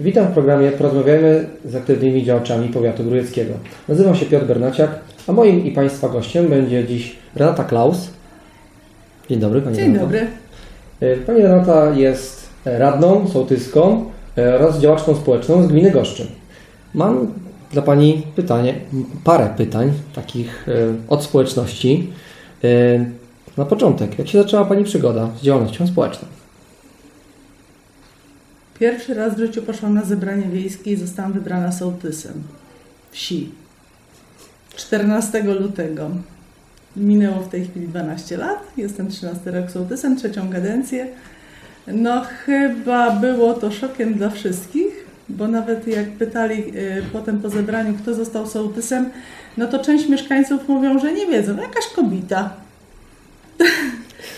Witam w programie Porozmawiajmy z aktywnymi działaczami powiatu grujeckiego. Nazywam się Piotr Bernaciak, a moim i Państwa gościem będzie dziś Renata Klaus. Dzień dobry Pani Dzień Renato. dobry. E, Pani Renata jest radną, sołtyską e, oraz działaczką społeczną z gminy Goszczyn. Mam dla Pani pytanie, parę pytań takich e, od społeczności. Na początek, jak się zaczęła Pani przygoda z działalnością społeczną? Pierwszy raz w życiu poszłam na zebranie wiejskie i zostałam wybrana sołtysem wsi. 14 lutego. Minęło w tej chwili 12 lat. Jestem 13 rok sołtysem, trzecią kadencję. No chyba było to szokiem dla wszystkich, bo nawet jak pytali y, potem po zebraniu, kto został sołtysem, no to część mieszkańców mówią, że nie wiedzą, jakaś kobita.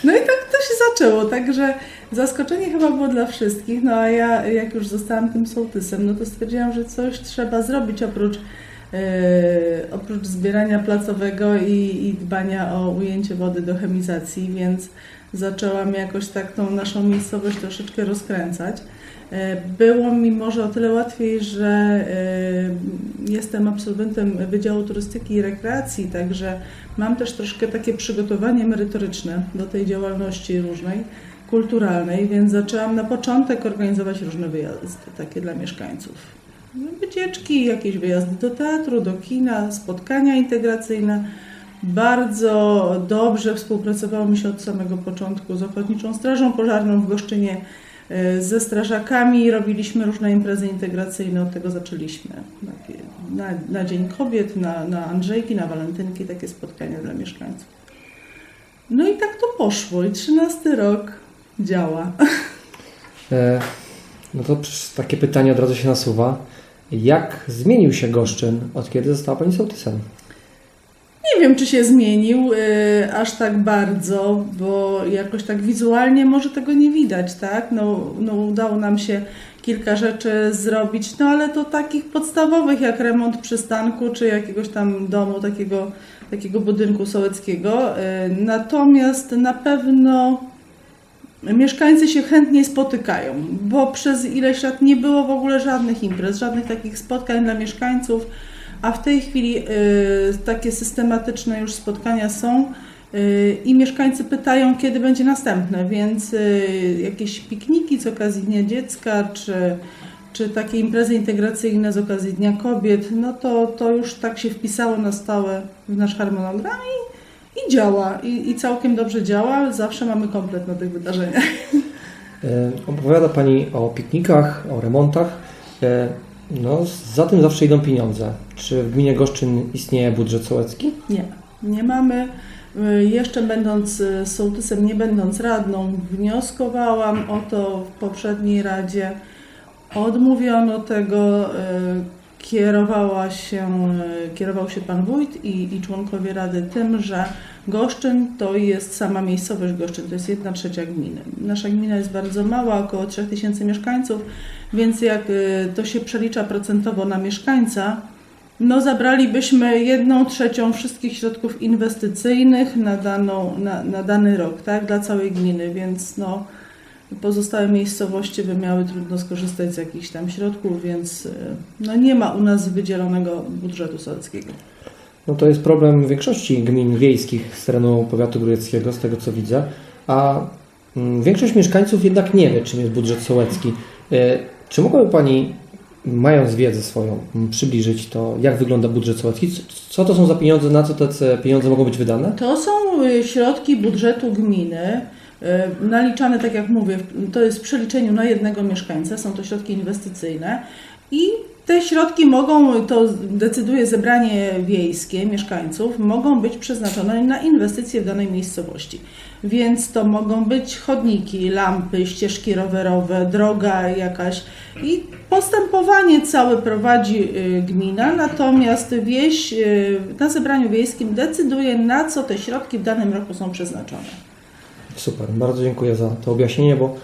No i tak to się zaczęło, także zaskoczenie chyba było dla wszystkich, no a ja jak już zostałam tym sołtysem, no to stwierdziłam, że coś trzeba zrobić oprócz, e, oprócz zbierania placowego i, i dbania o ujęcie wody do chemizacji, więc zaczęłam jakoś tak tą naszą miejscowość troszeczkę rozkręcać. E, Było mi może o tyle łatwiej, że e, jestem absolwentem Wydziału Turystyki i Rekreacji, także mam też troszkę takie przygotowanie merytoryczne do tej działalności różnej, kulturalnej, więc zaczęłam na początek organizować różne wyjazdy takie dla mieszkańców. No, Wycieczki, jakieś wyjazdy do teatru, do kina, spotkania integracyjne. Bardzo dobrze współpracowało mi się od samego początku z Ochotniczą Strażą Pożarną w Goszczynie, ze strażakami robiliśmy różne imprezy integracyjne, od tego zaczęliśmy. Na, na Dzień Kobiet, na, na Andrzejki, na Walentynki, takie spotkania dla mieszkańców. No i tak to poszło i 13 rok działa. E, No to takie pytanie od razu się nasuwa. Jak zmienił się Goszczyn, od kiedy została Pani sołtysem? Nie wiem, czy się zmienił y, aż tak bardzo, bo jakoś tak wizualnie może tego nie widać, tak? No, no udało nam się kilka rzeczy zrobić, no ale to takich podstawowych jak remont przystanku czy jakiegoś tam domu, takiego, takiego budynku sołeckiego. Y, natomiast na pewno mieszkańcy się chętnie spotykają, bo przez ileś lat nie było w ogóle żadnych imprez, żadnych takich spotkań dla mieszkańców. A w tej chwili y, takie systematyczne już spotkania są y, i mieszkańcy pytają, kiedy będzie następne, więc y, jakieś pikniki z okazji Dnia Dziecka, czy, czy takie imprezy integracyjne z okazji Dnia Kobiet, no to, to już tak się wpisało na stałe w nasz harmonogram i, i działa. I, I całkiem dobrze działa. Zawsze mamy komplet na tych wydarzeniach. E, Opowiada Pani o piknikach, o remontach. No, za tym zawsze idą pieniądze. Czy w gminie Goszczyn istnieje budżet sołecki? Nie, nie mamy. Y, Jeszcze będąc y, sołtysem, nie będąc radną, wnioskowałam o to w poprzedniej radzie. Odmówiono tego. y, Kierowała się, kierował się pan wójt i, i członkowie rady tym, że Goszczyn to jest sama miejscowość Goszczyn, to jest jedna trzecia gminy. Nasza gmina jest bardzo mała, około 3000 mieszkańców, więc jak y, to się przelicza procentowo na mieszkańca, no zabralibyśmy jedną trzecią wszystkich środków inwestycyjnych na, daną, na, na dany rok, tak, dla całej gminy, więc no pozostałe miejscowości by miały trudno skorzystać z jakichś tam środków, więc y, no nie ma u nas wydzielonego budżetu sołeckiego. No to jest problem większości gmin wiejskich z terenu powiatu grujeckiego, z tego co widzę, a mm, większość mieszkańców jednak nie wie, czym jest budżet sołecki. Czy mogłaby Pani, mając wiedzę swoją, przybliżyć to, jak wygląda budżet sołecki? Co to są za pieniądze, na co te pieniądze mogą być wydane? To są y, środki budżetu gminy, y, naliczane, tak jak mówię, to jest w przeliczeniu na jednego mieszkańca, są to środki inwestycyjne i te środki mogą, to decyduje zebranie wiejskie mieszkańców, mogą być przeznaczone na inwestycje w danej miejscowości. Więc to mogą być chodniki, lampy, ścieżki rowerowe, droga jakaś i postępowanie całe prowadzi y, gmina, natomiast wieś y, na zebraniu wiejskim decyduje na co te środki w danym roku są przeznaczone. Super, bardzo dziękuję za to objaśnienie, bo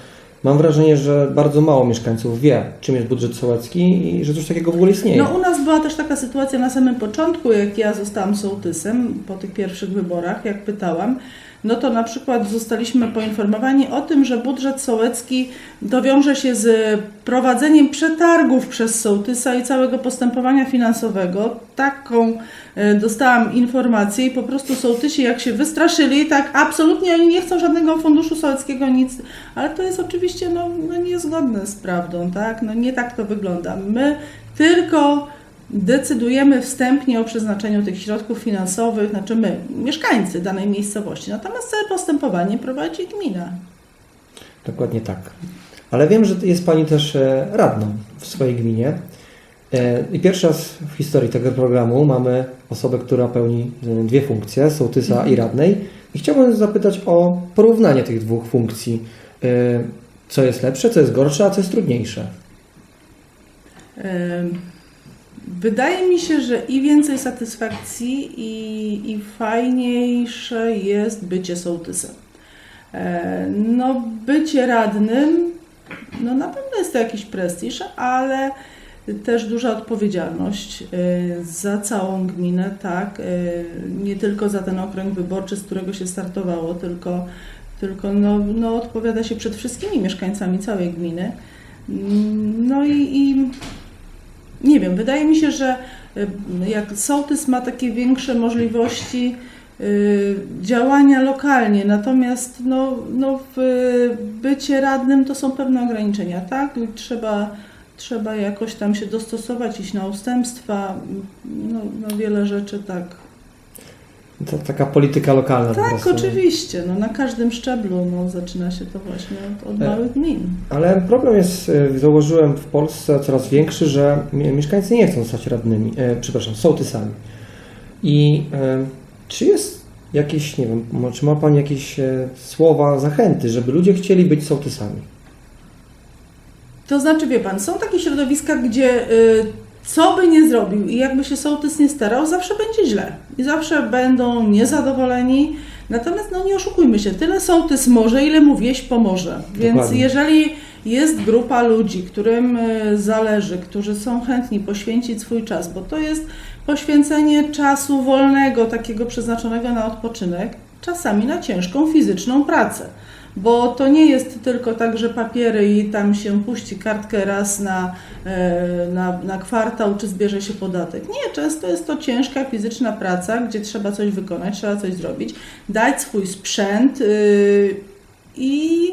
mam wrażenie, że bardzo mało mieszkańców wie, czym jest budżet sołecki i że coś takiego w ogóle istnieje. No u nas była też taka sytuacja na samym początku, jak ja zostałam sołtysem po tych pierwszych wyborach, jak pytałam, no to na przykład zostaliśmy poinformowani o tym, że budżet sołecki dowiąże się z prowadzeniem przetargów przez sołtysa i całego postępowania finansowego. Taką e, dostałam informację i po prostu sołtysi jak się wystraszyli, tak absolutnie oni nie chcą żadnego funduszu sołeckiego, nic, ale to jest oczywiście no, no niezgodne z prawdą, tak? No nie tak to wygląda. My tylko decydujemy wstępnie o przeznaczeniu tych środków finansowych, znaczy my, mieszkańcy danej miejscowości. Natomiast całe postępowanie prowadzi gmina. Dokładnie tak. Ale wiem, że jest Pani też e, radną w swojej gminie. E, I pierwszy raz w historii tego programu mamy osobę, która pełni e, dwie funkcje, sołtysa i radnej. I chciałbym zapytać o porównanie tych dwóch funkcji. Co jest lepsze, co jest gorsze, a co jest trudniejsze? Ym, Wydaje mi się, że i więcej satysfakcji, i, i fajniejsze jest bycie sołtysem. E, No, bycie radnym, no na pewno jest to jakiś prestiż, ale też duża odpowiedzialność e, za całą gminę, tak, e, nie tylko za ten okręg wyborczy, z którego się startowało, tylko, tylko no, no, odpowiada się przed wszystkimi mieszkańcami całej gminy. Mm, No i, i nie wiem, wydaje mi się, że y, jak sołtys ma takie większe możliwości y, działania lokalnie, natomiast no, no w bycie radnym to są pewne ograniczenia, tak? Trzeba, trzeba jakoś tam się dostosować, iść na ustępstwa, no, no wiele rzeczy tak. To taka polityka lokalna. Tak, oczywiście, no, na każdym szczeblu no, zaczyna się to właśnie od, od E, małych gmin. Ale problem jest, e, zauważyłem w Polsce coraz większy, że mi- mieszkańcy nie chcą zostać radnymi, e, przepraszam, sołtysami. I e, czy jest jakieś, nie wiem, czy ma Pani jakieś e, słowa zachęty, żeby ludzie chcieli być sołtysami? To znaczy, wie pan, są takie środowiska, gdzie y, co by nie zrobił i jakby się sołtys nie starał, zawsze będzie źle i zawsze będą niezadowoleni. Natomiast no nie oszukujmy się, tyle sołtys może, ile mu wieś pomoże. Więc Dokładnie. jeżeli jest grupa ludzi, którym y, zależy, którzy są chętni poświęcić swój czas, bo to jest poświęcenie czasu wolnego, takiego przeznaczonego na odpoczynek, czasami na ciężką fizyczną pracę. Bo to nie jest tylko tak, że papiery i tam się puści kartkę raz na, e, na, na kwartał, czy zbierze się podatek. Nie, często jest to ciężka fizyczna praca, gdzie trzeba coś wykonać, trzeba coś zrobić, dać swój sprzęt yy, i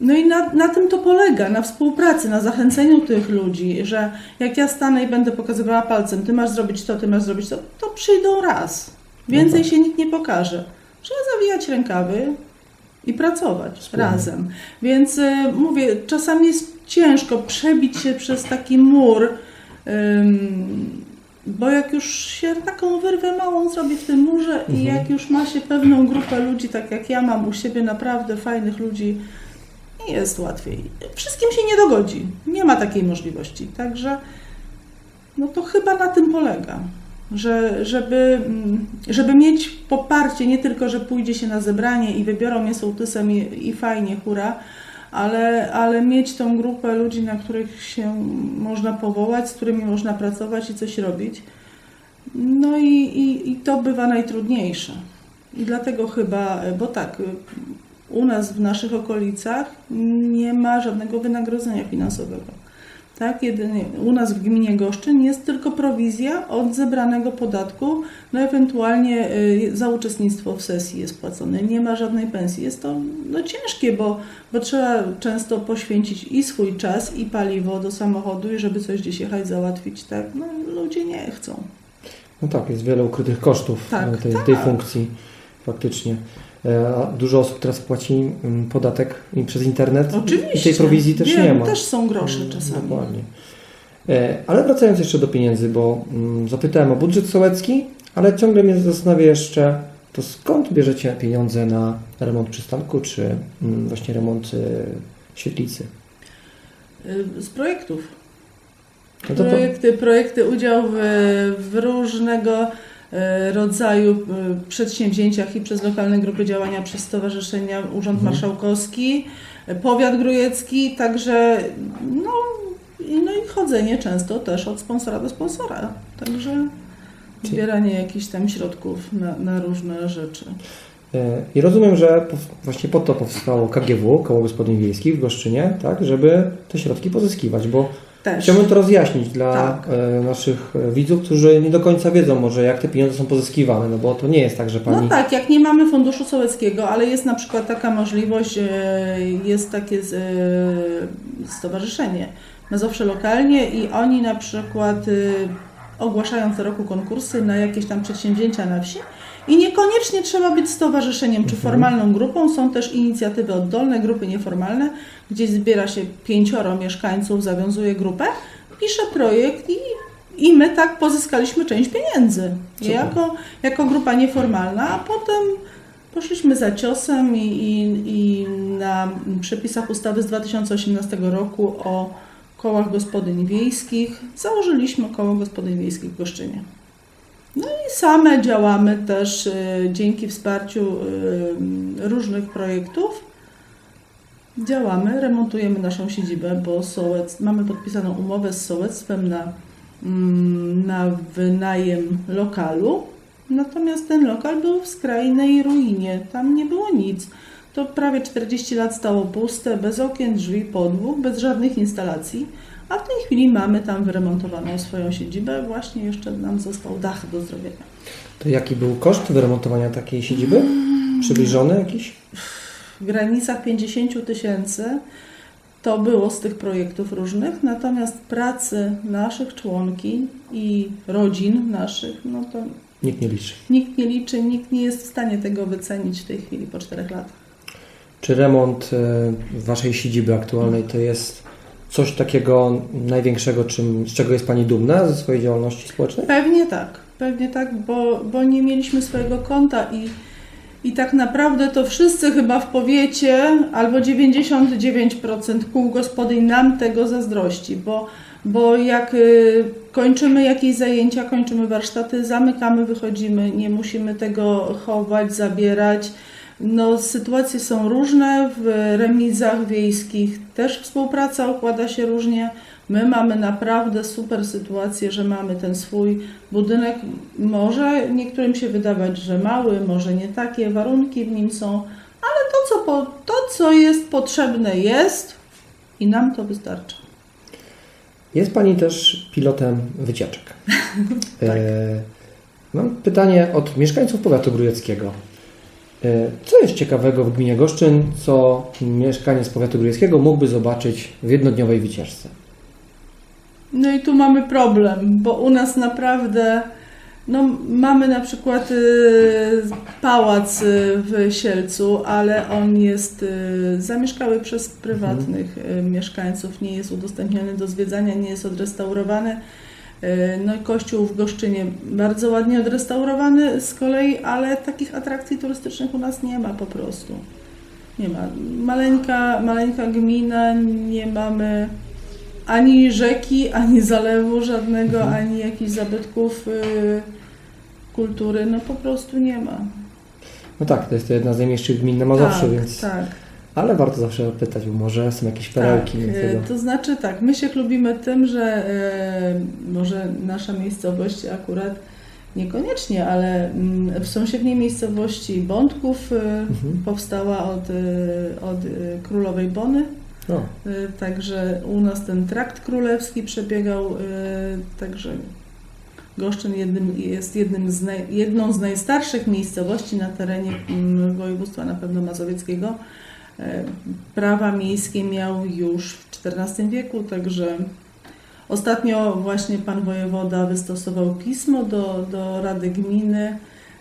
no i na, na tym to polega, na współpracy, na zachęceniu tych ludzi, że jak ja stanę i będę pokazywała palcem, ty masz zrobić to, ty masz zrobić to, to przyjdą raz. Więcej No tak. się nikt nie pokaże. Trzeba zawijać rękawy i pracować Wspólnie. razem. Więc y, mówię, czasami jest ciężko przebić się przez taki mur, ym, bo jak już się taką wyrwę małą zrobi w tym murze i Mhm. jak już ma się pewną grupę ludzi, tak jak ja mam u siebie naprawdę fajnych ludzi, jest łatwiej. Wszystkim się nie dogodzi. Nie ma takiej możliwości. Także no to chyba na tym polega. Że, żeby, mm, żeby mieć poparcie, nie tylko, że pójdzie się na zebranie i wybiorą mnie sołtysem i, i fajnie, hura, ale, ale mieć tą grupę ludzi, na których się można powołać, z którymi można pracować i coś robić. No i, i, i to bywa najtrudniejsze. I dlatego chyba, bo tak, u nas w naszych okolicach nie ma żadnego wynagrodzenia finansowego. Tak, jedynie u nas w gminie Goszczyn jest tylko prowizja od zebranego podatku, no ewentualnie y, za uczestnictwo w sesji jest płacone. Nie ma żadnej pensji. Jest to no, ciężkie, bo, bo trzeba często poświęcić i swój czas, i paliwo do samochodu, i żeby coś gdzieś jechać załatwić. Tak, no, ludzie nie chcą. No tak, jest wiele ukrytych kosztów Tak, e, tej, tak. tej funkcji faktycznie. E, dużo osób teraz płaci mm, podatek przez internet Oczywiście. i tej prowizji też Wiem, nie ma. Też są grosze Mm, czasami. Dokładnie. E, Ale wracając jeszcze do pieniędzy, bo mm, zapytałem o budżet sołecki, ale ciągle mnie zastanawia jeszcze, to skąd bierzecie pieniądze na remont przystanku, czy właśnie remont e, świetlicy? Z projektów. No Projekty, projekty, udział w, w różnego rodzaju e, przedsięwzięciach i przez lokalne grupy działania, przez stowarzyszenia, Urząd Mhm. Marszałkowski, e, Powiat Grójecki, także no, i- no i chodzenie często też od sponsora do sponsora. Także zbieranie jakichś tam środków na, na różne rzeczy. E, I rozumiem, że właśnie po to powstało KGW, Koło Gospodyń Wiejskich w Goszczynie, tak, żeby te środki pozyskiwać, bo Też. chciałbym to rozjaśnić dla Tak. e, naszych e, widzów, którzy nie do końca wiedzą może, jak te pieniądze są pozyskiwane, no bo to nie jest tak, że pani... No tak, jak nie mamy funduszu sołeckiego, ale jest na przykład taka możliwość, e, jest takie stowarzyszenie Mazowsze Lokalnie i oni na przykład ogłaszają co roku konkursy na jakieś tam przedsięwzięcia na wsi i niekoniecznie trzeba być stowarzyszeniem czy formalną grupą, są też inicjatywy oddolne, grupy nieformalne, gdzie zbiera się pięcioro mieszkańców, zawiązuje grupę, pisze projekt i i my tak pozyskaliśmy część pieniędzy. Jako, jako grupa nieformalna, a potem poszliśmy za ciosem i, i, i na przepisach ustawy z 2018 roku o kołach gospodyń wiejskich założyliśmy koło gospodyń wiejskich w Goszczynie. No i same działamy też y, dzięki wsparciu y, różnych projektów. Działamy, remontujemy naszą siedzibę, bo Sołec, mamy podpisaną umowę z sołectwem na, mm, na wynajem lokalu. Natomiast ten lokal był w skrajnej ruinie, tam nie było nic. To prawie 40 lat stało puste, bez okien, drzwi, podwóg, bez żadnych instalacji. A w tej chwili mamy tam wyremontowaną swoją siedzibę. Właśnie jeszcze nam został dach do zrobienia. To jaki był koszt wyremontowania takiej siedziby? Przybliżony jakiś? w granicach 50 tysięcy to było z tych projektów różnych, natomiast pracy naszych członki i rodzin naszych, no to Nikt nie liczy. nikt nie liczy, nikt nie jest w stanie tego wycenić w tej chwili po czterech latach. Czy remont e, waszej siedziby aktualnej to jest coś takiego największego, czym, z czego jest Pani dumna ze swojej działalności społecznej? Pewnie tak, pewnie tak, bo, bo nie mieliśmy swojego konta i, i tak naprawdę to wszyscy chyba w powiecie albo 99% kół gospodyń nam tego zazdrości, bo, bo jak y, kończymy jakieś zajęcia, kończymy warsztaty, zamykamy, wychodzimy, nie musimy tego chować, zabierać. No, sytuacje są różne, w remizach wiejskich też współpraca układa się różnie. My mamy naprawdę super sytuację, że mamy ten swój budynek. Może niektórym się wydawać, że mały, może nie takie warunki w nim są, ale to, co, po, to, co jest potrzebne, jest i nam to wystarcza. Jest Pani też pilotem wycieczek. Tak. E, mam pytanie od mieszkańców powiatu grujeckiego. E, co jest ciekawego w gminie Goszczyn, co mieszkaniec powiatu grujeckiego mógłby zobaczyć w jednodniowej wycieczce? No i tu mamy problem, bo u nas naprawdę, no mamy na przykład y, pałac y, w Sielcu, ale on jest y, zamieszkały przez prywatnych y, mieszkańców, nie jest udostępniony do zwiedzania, nie jest odrestaurowany. Y, No i kościół w Goszczynie bardzo ładnie odrestaurowany z kolei, ale takich atrakcji turystycznych u nas nie ma po prostu. Nie ma. Maleńka, maleńka gmina, nie mamy ani rzeki, ani zalewu żadnego, Mhm. ani jakichś zabytków y, kultury, no po prostu nie ma. No tak, to jest to jedna z najmniejszych gmin na Mazowszu, tak, więc... tak, Ale warto zawsze pytać, bo może są jakieś perełki. tak. Y, tego. To znaczy tak, my się chlubimy tym, że y, może nasza miejscowość akurat niekoniecznie, ale mm, w sąsiedniej miejscowości Bądków y, Mhm. powstała od, od królowej Bony. O, Y, Także u nas ten trakt królewski przebiegał, także Goszczyn jednym, jest jednym z naj, jedną z najstarszych miejscowości na terenie mm, województwa na pewno mazowieckiego. Y, Prawa miejskie miał już w XIV wieku, także ostatnio właśnie pan wojewoda wystosował pismo do, do Rady Gminy,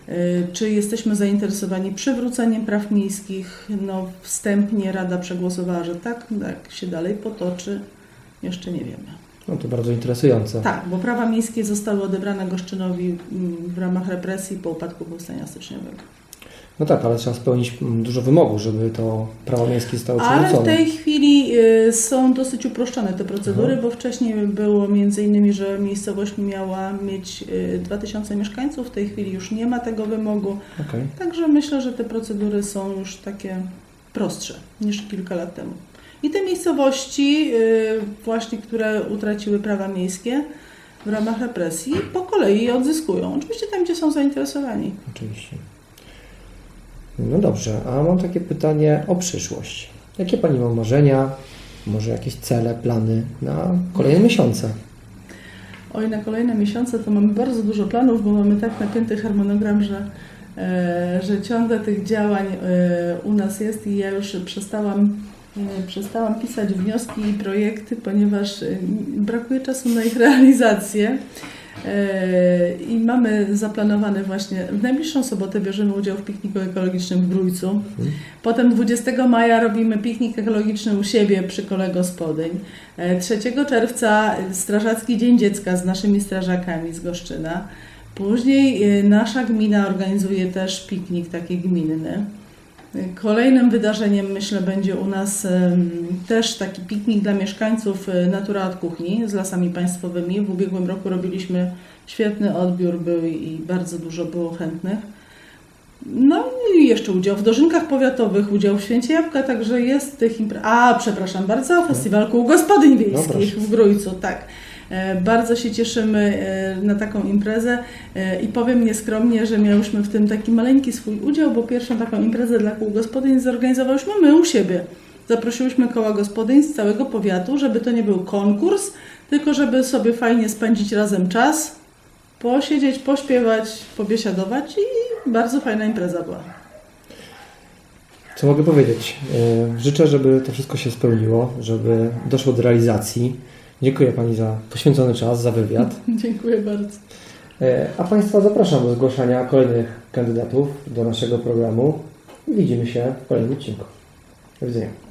y, czy jesteśmy zainteresowani przywróceniem praw miejskich? No, wstępnie Rada przegłosowała, że tak, jak się dalej potoczy, jeszcze nie wiemy. no to bardzo interesujące. Tak, bo prawa miejskie zostały odebrane Goszczynowi mm, w ramach represji po upadku powstania styczniowego. No tak, ale trzeba spełnić mm, dużo wymogów, żeby to prawo miejskie zostało Ale w przywrócone. tej chwili y, są dosyć uproszczone te procedury, Mhm. bo wcześniej było między innymi, że miejscowość miała mieć y, 2000 mieszkańców, w tej chwili już nie ma tego wymogu. Okej. Także myślę, że te procedury są już takie prostsze niż kilka lat temu. I te miejscowości, y, właśnie które utraciły prawa miejskie w ramach represji, po kolei je odzyskują. Oczywiście tam, gdzie są zainteresowani. Oczywiście. No dobrze, a mam takie pytanie o przyszłość. Jakie Pani ma marzenia, może jakieś cele, plany na kolejne miesiące? Oj, na kolejne miesiące to mamy bardzo dużo planów, bo mamy tak napięty harmonogram, że, e, że ciągle tych działań e, u nas jest i ja już przestałam, e, przestałam pisać wnioski i projekty, ponieważ brakuje czasu na ich realizację. E, I mamy zaplanowane właśnie, w najbliższą sobotę bierzemy udział w pikniku ekologicznym w Grójcu. Potem 20 maja robimy piknik ekologiczny u siebie przy kole gospodyń. E, 3 czerwca Strażacki Dzień Dziecka z naszymi strażakami z Goszczyna. Później e, nasza gmina organizuje też piknik taki gminny. Kolejnym wydarzeniem, myślę, będzie u nas też taki piknik dla mieszkańców e, Natura od Kuchni z lasami państwowymi. W ubiegłym roku robiliśmy świetny odbiór był i bardzo dużo było chętnych. No i jeszcze udział w dożynkach powiatowych, udział w Święcie Jabłka, także jest tych imprez. A, przepraszam bardzo, festiwal kół gospodyń wiejskich w Grójcu, tak. E, Bardzo się cieszymy e, na taką imprezę e, i powiem nieskromnie, że miałyśmy w tym taki maleńki swój udział, bo pierwszą taką imprezę dla kół gospodyń zorganizowałyśmy my u siebie. Zaprosiłyśmy koła gospodyń z całego powiatu, żeby to nie był konkurs, tylko żeby sobie fajnie spędzić razem czas, posiedzieć, pośpiewać, pobiesiadować i bardzo fajna impreza była. Co mogę powiedzieć? Życzę, żeby to wszystko się spełniło, żeby doszło do realizacji. Dziękuję Pani za poświęcony czas, za wywiad. Dziękuję bardzo. E, A Państwa zapraszam do zgłaszania kolejnych kandydatów do naszego programu widzimy się w kolejnym odcinku. Do widzenia.